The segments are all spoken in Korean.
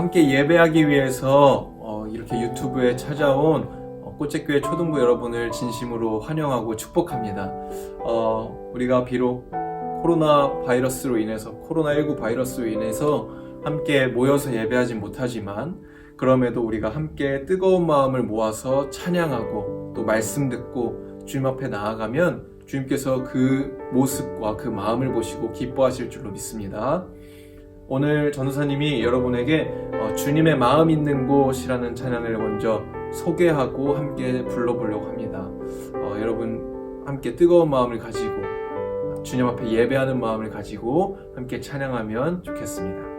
함께 예배하기 위해서 어, 이렇게 유튜브에 찾아온 어, 꽃제교회 초등부 여러분을 진심으로 환영하고 축복합니다. 어, 우리가 비록 코로나 바이러스로 인해서 코로나19 바이러스로 인해서 함께 모여서 예배하지 못하지만 그럼에도 우리가 함께 뜨거운 마음을 모아서 찬양하고 또 말씀 듣고 주님 앞에 나아가면 주님께서 그 모습과 그 마음을 보시고 기뻐하실 줄로 믿습니다. 오늘 전우사님이 여러분에게 어, 주님의 마음 있는 곳이라는 찬양을 먼저 소개하고 함께 불러보려고 합니다. 어, 여러분 함께 뜨거운 마음을 가지고 주님 앞에 예배하는 마음을 가지고 함께 찬양하면 좋겠습니다.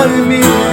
sabe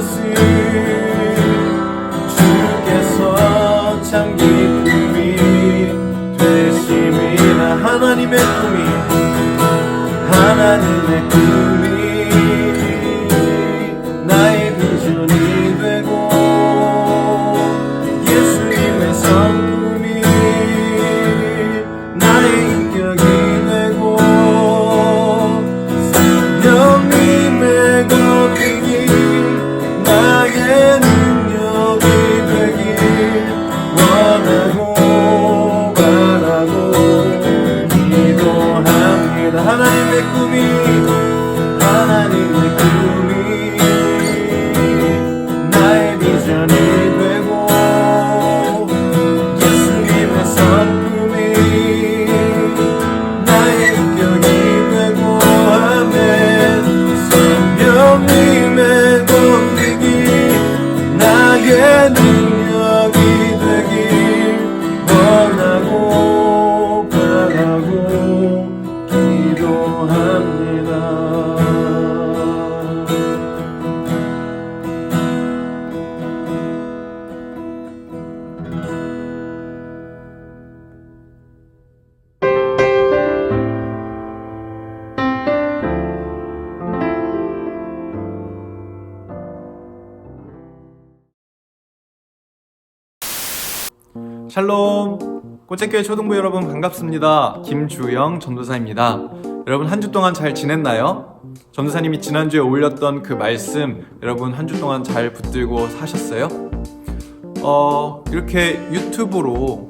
말 꿈이 하나님의 꿈이 샬롬 꽃제교회 초등부 여러분 반갑습니다 김주영 전도사입니다 여러분 한 주 동안 잘 지냈나요? 전도사님이 지난주에 올렸던 그 말씀 여러분 한 주 동안 잘 붙들고 사셨어요? 어 이렇게 유튜브로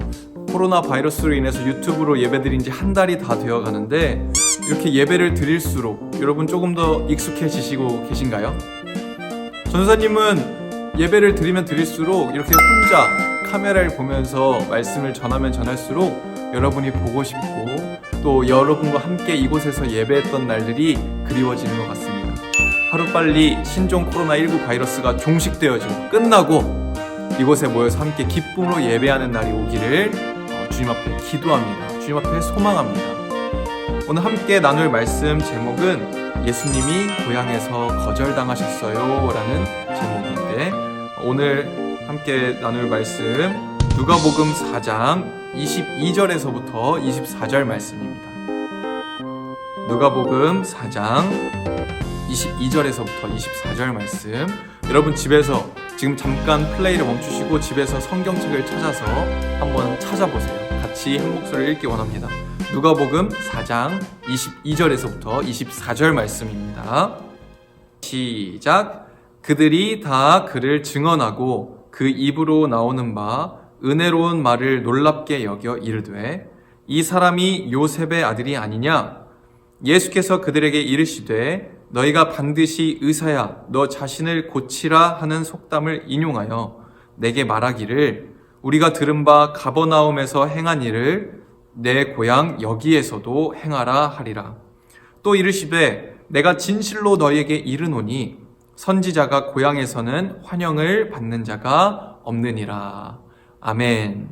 코로나 바이러스로 인해서 유튜브로 예배 드린 지 한 달이 다 되어 가는데 이렇게 예배를 드릴수록 여러분 조금 더 익숙해지시고 계신가요? 전도사님은 예배를 드리면 드릴수록 이렇게 혼자 카메라를 보면서 말씀을 전하면 전할수록 여러분이 보고 싶고 또 여러분과 함께 이곳에서 예배했던 날들이 그리워지는 것 같습니다. 하루빨리 신종 코로나19 바이러스가 종식되어지고 끝나고 이곳에 모여서 함께 기쁨으로 예배하는 날이 오기를 어, 주님 앞에 기도합니다. 주님 앞에 소망합니다. 오늘 함께 나눌 말씀 제목은 예수님이 고향에서 거절당하셨어요 라는 제목입니다. 오늘 함께 나눌 말씀 누가복음 4장 22절에서부터 24절 말씀입니다. 누가복음 4장 22절에서부터 24절 말씀. 여러분 집에서 지금 잠깐 플레이를 멈추시고 집에서 성경책을 찾아서 한번 찾아보세요. 같이 한 목소리를 읽기 원합니다. 누가복음 4장 22절에서부터 24절 말씀입니다. 시작. 그들이 다 그를 증언하고 그 입으로 나오는 바 은혜로운 말을 놀랍게 여겨 이르되 이 사람이 요셉의 아들이 아니냐? 예수께서 그들에게 이르시되 너희가 반드시 의사야 너 자신을 고치라 하는 속담을 인용하여 내게 말하기를 우리가 들은 바 가버나움에서 행한 일을 내 고향 여기에서도 행하라 하리라. 또 이르시되 내가 진실로 너희에게 이르노니 선지자가 고향에서는 환영을 받는 자가 없느니라. 아멘.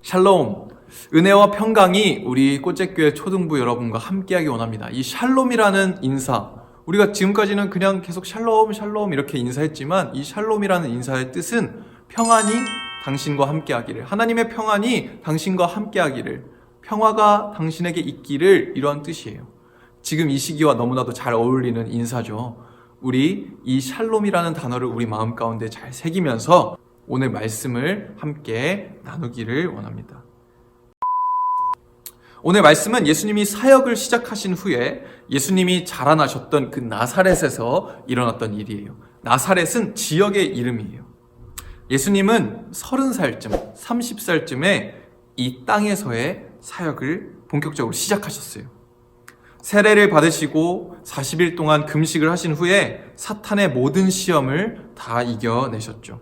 샬롬. 은혜와 평강이 우리 꽃제교회 초등부 여러분과 함께하기 원합니다. 이 샬롬이라는 인사. 우리가 지금까지는 그냥 계속 샬롬, 샬롬 이렇게 인사했지만 이 샬롬이라는 인사의 뜻은 평안이 당신과 함께하기를. 하나님의 평안이 당신과 함께하기를. 평화가 당신에게 있기를 이러한 뜻이에요. 지금 이 시기와 너무나도 잘 어울리는 인사죠. 우리 이 샬롬이라는 단어를 우리 마음 가운데 잘 새기면서 오늘 말씀을 함께 나누기를 원합니다. 오늘 말씀은 예수님이 사역을 시작하신 후에 예수님이 자라나셨던 그 나사렛에서 일어났던 일이에요. 나사렛은 지역의 이름이에요. 예수님은 30살쯤, 30살쯤에 이 땅에서의 사역을 본격적으로 시작하셨어요. 세례를 받으시고 40일 동안 금식을 하신 후에 사탄의 모든 시험을 다 이겨내셨죠.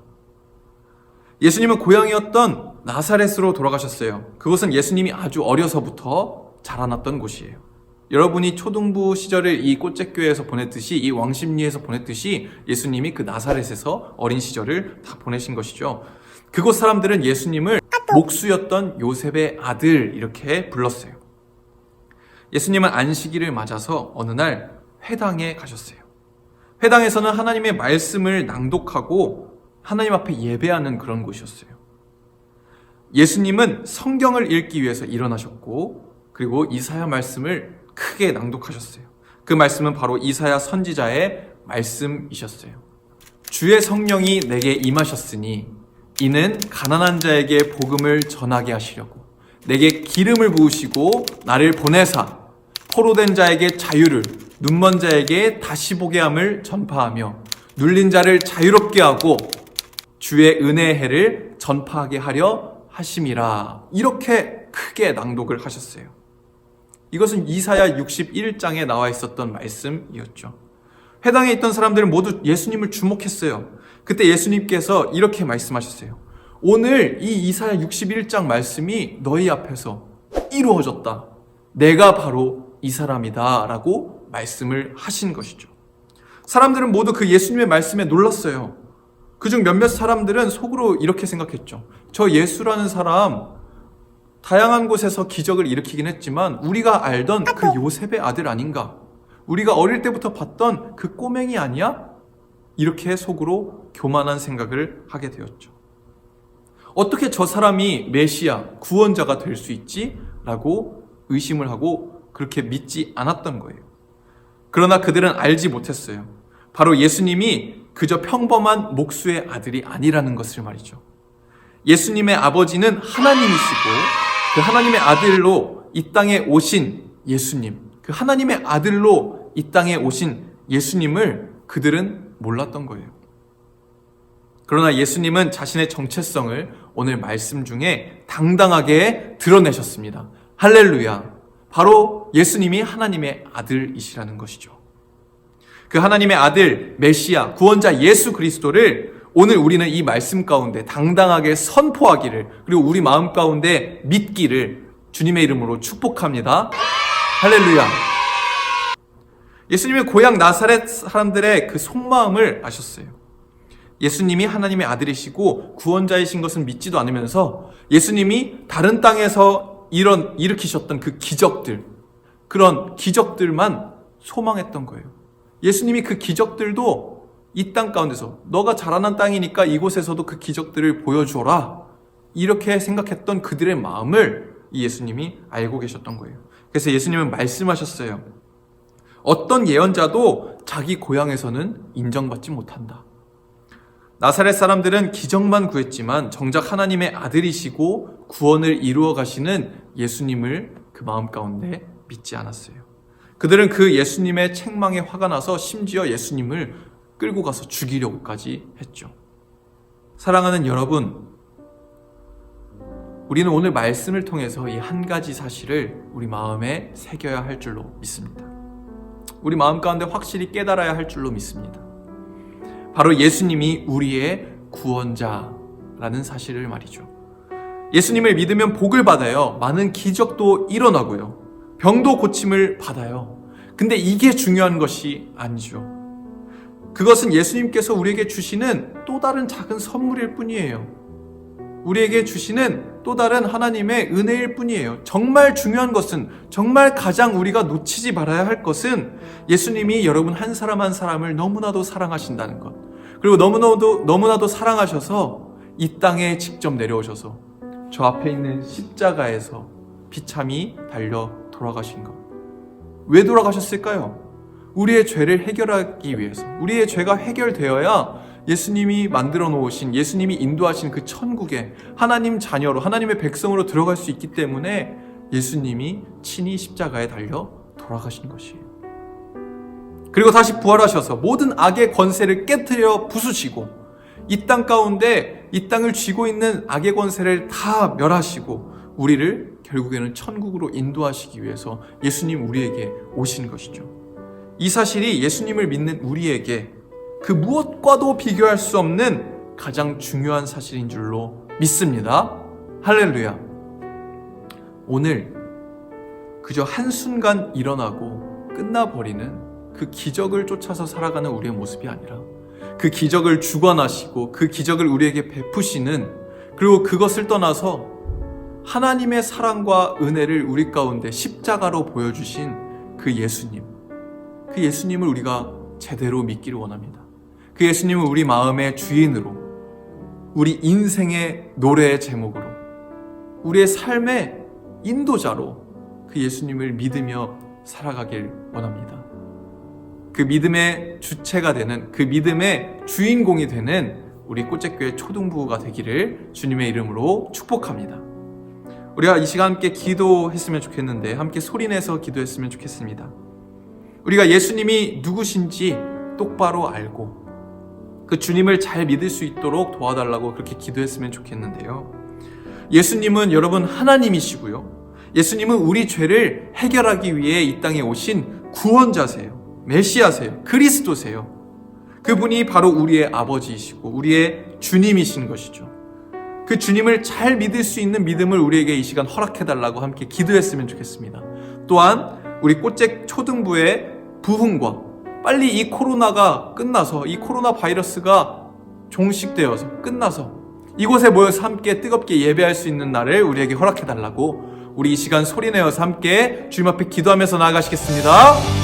예수님은 고향이었던 나사렛으로 돌아가셨어요. 그것은 예수님이 아주 어려서부터 자라났던 곳이에요. 여러분이 초등부 시절을 이 꽃제교회에서 보냈듯이 이 왕십리에서 보냈듯이 예수님이 그 나사렛에서 어린 시절을 다 보내신 것이죠. 그곳 사람들은 예수님을 목수였던 요셉의 아들 이렇게 불렀어요. 예수님은 안식일을 맞아서 어느 날 회당에 가셨어요. 회당에서는 하나님의 말씀을 낭독하고 하나님 앞에 예배하는 그런 곳이었어요. 예수님은 성경을 읽기 위해서 일어나셨고, 그리고 이사야 말씀을 크게 낭독하셨어요. 그 말씀은 바로 이사야 선지자의 말씀이셨어요. 주의 성령이 내게 임하셨으니 이는 가난한 자에게 복음을 전하게 하시려고 내게 기름을 부으시고 나를 보내사 포로된 자에게 자유를 눈먼 자에게 다시 보게 함을 전파하며 눌린 자를 자유롭게 하고 주의 은혜의 해를 전파하게 하려 하심이라. 이렇게 크게 낭독을 하셨어요. 이것은 이사야 61장에 나와 있었던 말씀이었죠. 회당에 있던 사람들은 모두 예수님을 주목했어요. 그때 예수님께서 이렇게 말씀하셨어요. 오늘 이 이사야 61장 말씀이 너희 앞에서 이루어졌다. 내가 바로 이 사람이다. 라고 말씀을 하신 것이죠. 사람들은 모두 그 예수님의 말씀에 놀랐어요. 그중 몇몇 사람들은 속으로 이렇게 생각했죠. 저 예수라는 사람 다양한 곳에서 기적을 일으키긴 했지만 우리가 알던 그 요셉의 아들 아닌가? 우리가 어릴 때부터 봤던 그 꼬맹이 아니야? 이렇게 속으로 교만한 생각을 하게 되었죠. 어떻게 저 사람이 메시아, 구원자가 될 수 있지? 라고 의심을 하고 그렇게 믿지 않았던 거예요. 그러나 그들은 알지 못했어요. 바로 예수님이 그저 평범한 목수의 아들이 아니라는 것을 말이죠. 예수님의 아버지는 하나님이시고 그 하나님의 아들로 이 땅에 오신 예수님, 그 하나님의 아들로 이 땅에 오신 예수님을 그들은 몰랐던 거예요. 그러나 예수님은 자신의 정체성을 오늘 말씀 중에 당당하게 드러내셨습니다. 할렐루야. 바로 예수님이 하나님의 아들이시라는 것이죠. 그 하나님의 아들, 메시아, 구원자 예수 그리스도를 오늘 우리는 이 말씀 가운데 당당하게 선포하기를, 그리고 우리 마음 가운데 믿기를 주님의 이름으로 축복합니다. 할렐루야. 예수님의 고향 나사렛 사람들의 그 속마음을 아셨어요. 예수님이 하나님의 아들이시고 구원자이신 것은 믿지도 않으면서 예수님이 다른 땅에서 이런 일으키셨던 그 기적들, 그런 기적들만 소망했던 거예요. 예수님이 그 기적들도 이 땅 가운데서 너가 자라난 땅이니까 이곳에서도 그 기적들을 보여줘라. 이렇게 생각했던 그들의 마음을 이 예수님이 알고 계셨던 거예요. 그래서 예수님은 말씀하셨어요. 어떤 예언자도 자기 고향에서는 인정받지 못한다. 나사렛 사람들은 기적만 구했지만 정작 하나님의 아들이시고 구원을 이루어 가시는 예수님을 그 마음 가운데 믿지 않았어요. 그들은 그 예수님의 책망에 화가 나서 심지어 예수님을 끌고 가서 죽이려고까지 했죠. 사랑하는 여러분, 우리는 오늘 말씀을 통해서 이 한 가지 사실을 우리 마음에 새겨야 할 줄로 믿습니다. 우리 마음 가운데 확실히 깨달아야 할 줄로 믿습니다. 바로 예수님이 우리의 구원자라는 사실을 말이죠. 예수님을 믿으면 복을 받아요. 많은 기적도 일어나고요. 병도 고침을 받아요. 근데 이게 중요한 것이 아니죠. 그것은 예수님께서 우리에게 주시는 또 다른 작은 선물일 뿐이에요. 우리에게 주시는 또 다른 하나님의 은혜일 뿐이에요. 정말 중요한 것은, 정말 가장 우리가 놓치지 말아야 할 것은 예수님이 여러분 한 사람 한 사람을 너무나도 사랑하신다는 것. 그리고 너무나도, 너무나도 사랑하셔서 이 땅에 직접 내려오셔서 저 앞에 있는 십자가에서 비참히 달려 돌아가신 것. 왜 돌아가셨을까요? 우리의 죄를 해결하기 위해서. 우리의 죄가 해결되어야 예수님이 만들어 놓으신, 예수님이 인도하신 그 천국에 하나님 자녀로, 하나님의 백성으로 들어갈 수 있기 때문에 예수님이 친히 십자가에 달려 돌아가신 것이에요. 그리고 다시 부활하셔서 모든 악의 권세를 깨뜨려 부수시고 이 땅 가운데 이 땅을 쥐고 있는 악의 권세를 다 멸하시고 우리를 결국에는 천국으로 인도하시기 위해서 예수님 우리에게 오신 것이죠. 이 사실이 예수님을 믿는 우리에게 그 무엇과도 비교할 수 없는 가장 중요한 사실인 줄로 믿습니다. 할렐루야. 오늘 그저 한순간 일어나고 끝나버리는 그 기적을 쫓아서 살아가는 우리의 모습이 아니라 그 기적을 주관하시고 그 기적을 우리에게 베푸시는 그리고 그것을 떠나서 하나님의 사랑과 은혜를 우리 가운데 십자가로 보여주신 그 예수님. 그 예수님을 우리가 제대로 믿기를 원합니다. 그 예수님을 우리 마음의 주인으로, 우리 인생의 노래의 제목으로, 우리의 삶의 인도자로 그 예수님을 믿으며 살아가길 원합니다. 그 믿음의 주체가 되는, 그 믿음의 주인공이 되는 우리 꽃제교회 초등부가 되기를 주님의 이름으로 축복합니다. 우리가 이 시간 함께 기도했으면 좋겠는데, 함께 소리내서 기도했으면 좋겠습니다. 우리가 예수님이 누구신지 똑바로 알고, 그 주님을 잘 믿을 수 있도록 도와달라고 그렇게 기도했으면 좋겠는데요. 예수님은 여러분 하나님이시고요. 예수님은 우리 죄를 해결하기 위해 이 땅에 오신 구원자세요. 메시아세요. 그리스도세요. 그분이 바로 우리의 아버지이시고 우리의 주님이신 것이죠. 그 주님을 잘 믿을 수 있는 믿음을 우리에게 이 시간 허락해달라고 함께 기도했으면 좋겠습니다. 또한 우리 꽃잭 초등부의 부흥과 빨리 이 코로나가 끝나서 이 코로나 바이러스가 종식되어서 끝나서 이곳에 모여서 함께 뜨겁게 예배할 수 있는 날을 우리에게 허락해달라고 우리 이 시간 소리내어서 함께 주님 앞에 기도하면서 나아가시겠습니다.